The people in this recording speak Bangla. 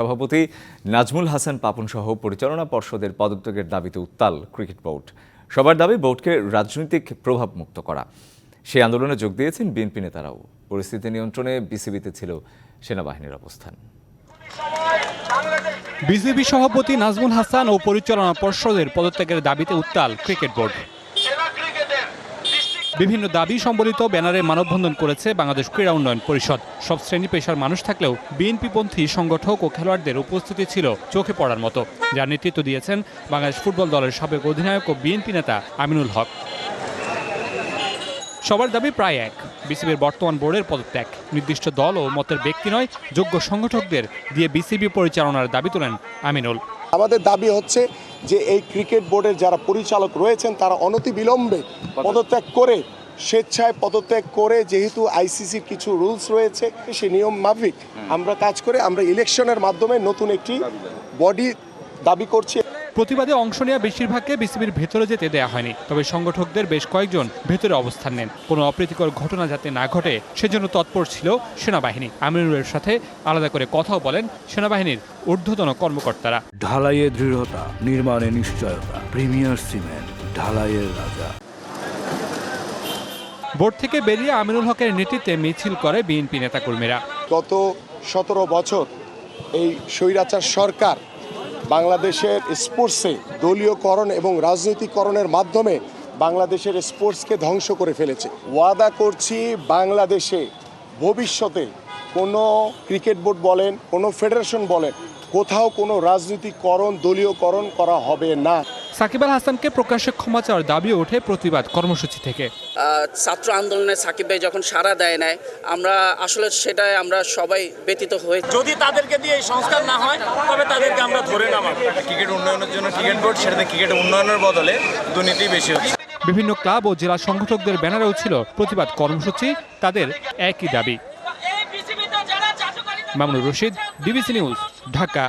সভাপতি নাজমুল হাসান পাপন সহ পরিচালনা পর্ষদের পদত্যাগের দাবিতে উত্তাল ক্রিকেট বোর্ড। সবার দাবি, বোর্ডকে রাজনৈতিক প্রভাব মুক্ত করা। সেই আন্দোলনে যোগ দিয়েছেন বিএনপি নেতারাও। পরিস্থিতি নিয়ন্ত্রণে বিসিবিতে ছিল সেনাবাহিনীর অবস্থান। বিজেপি সভাপতি নাজমুল হাসান ও পরিচালনা পর্ষদের পদত্যাগের দাবিতে উত্তাল ক্রিকেট বোর্ড। বিভিন্ন দাবি সম্বলিত ব্যানারে মানববন্ধন করেছে বাংলাদেশ ক্রীড়া উন্নয়ন পরিষদ। সব শ্রেণি পেশার মানুষ থাকলেও বিএনপিপন্থী সংগঠক ও খেলোয়াড়দের উপস্থিতি ছিল চোখে পড়ার মতো। যার নেতৃত্ব দিয়েছেন বাংলাদেশ ফুটবল দলের সাবেক অধিনায়ক ও বিএনপি নেতা আমিনুল হক। সবার দাবি প্রায় এক। বিসিবির বর্তমান বোর্ডের পদত্যাগ। নির্দিষ্ট দল ও মতের ব্যক্তি নয়, যোগ্য সংগঠকদের দিয়ে বিসিবি পরিচালনার দাবি তোলেন আমিনুল। আমাদের দাবি হচ্ছে যে এই ক্রিকেট বোর্ডের যারা পরিচালক রয়েছেন তারা অনতি বিলম্বে পদত্যাগ করে স্বেচ্ছায় পদত্যাগ করে যেহেতু আইসিসির কিছু রুলস রয়েছে সে নিয়ম মাফিক আমরা কাজ করে আমরা ইলেকশনের মাধ্যমে নতুন একটি বডি দাবি করছি। প্রতিবাদে অংশ নেওয়া বেশিরভাগকে বিসিবির ভেতরে যেতে দেয়া হয়নি। তবে সংগঠকদের বেশ কয়েকজন ভেতরে অবস্থান নেন। কোনো অপ্রীতিকর ঘটনা যাতে না ঘটে সেজন্য তৎপর ছিল সেনাবাহিনী। আমিনুলের সাথে আলাদা করে কথাও বলেন সেনাবাহিনীর ঊর্ধ্বতন কর্মকর্তারা। ঢালাইয়ে দৃঢ়তা নির্মাণে নিশ্চয়তা প্রিমিয়ার সিমেন্ট ঢালাইয়ের রাজা। বোর্ড থেকে বেরিয়ে আমিনুল হকের নেতৃত্বে মিছিল করে বিএনপি নেতাকর্মীরা। গত সতেরো বছর এই স্বৈরাচার সরকার বাংলাদেশের স্পোর্টসে দলীয়করণ এবং রাজনৈতিকরণের মাধ্যমে বাংলাদেশের স্পোর্টসকে ধ্বংস করে ফেলেছে। ওয়াদা করছি বাংলাদেশে ভবিষ্যতে কোনো ক্রিকেট বোর্ড বলেন কোনো ফেডারেশন বলেন কোথাও কোনো রাজনীতিকরণ দলীয়করণ করা হবে না। সাকিব আল হাসানকে প্রকাশ্যে ক্ষমা চাওয়ার দাবি ওঠে প্রতিবাদ কর্মসূচি থেকে। ছাত্র আন্দোলনে সাকিব ভাই যখন সাড়া দেয় নাই আমরা আসলে সেটাই আমরা সবাই ব্যতীত হয়ে যদি তাদেরকে দিয়ে এই সংস্কার না হয় তবে তাদেরকে আমরা ধরে নামাবো। ক্রিকেট উন্নয়নের জন্য ক্রিকেট বোর্ড সেটাতে ক্রিকেট উন্নয়নের বদলে দুর্নীতি বেশি হচ্ছে। বিভিন্ন ক্লাব ও জেলা সংগঠকদের ব্যানারেও ছিল প্রতিবাদ কর্মসূচি তাদের একই দাবি। Mamunur Rashid BBC news Dhaka.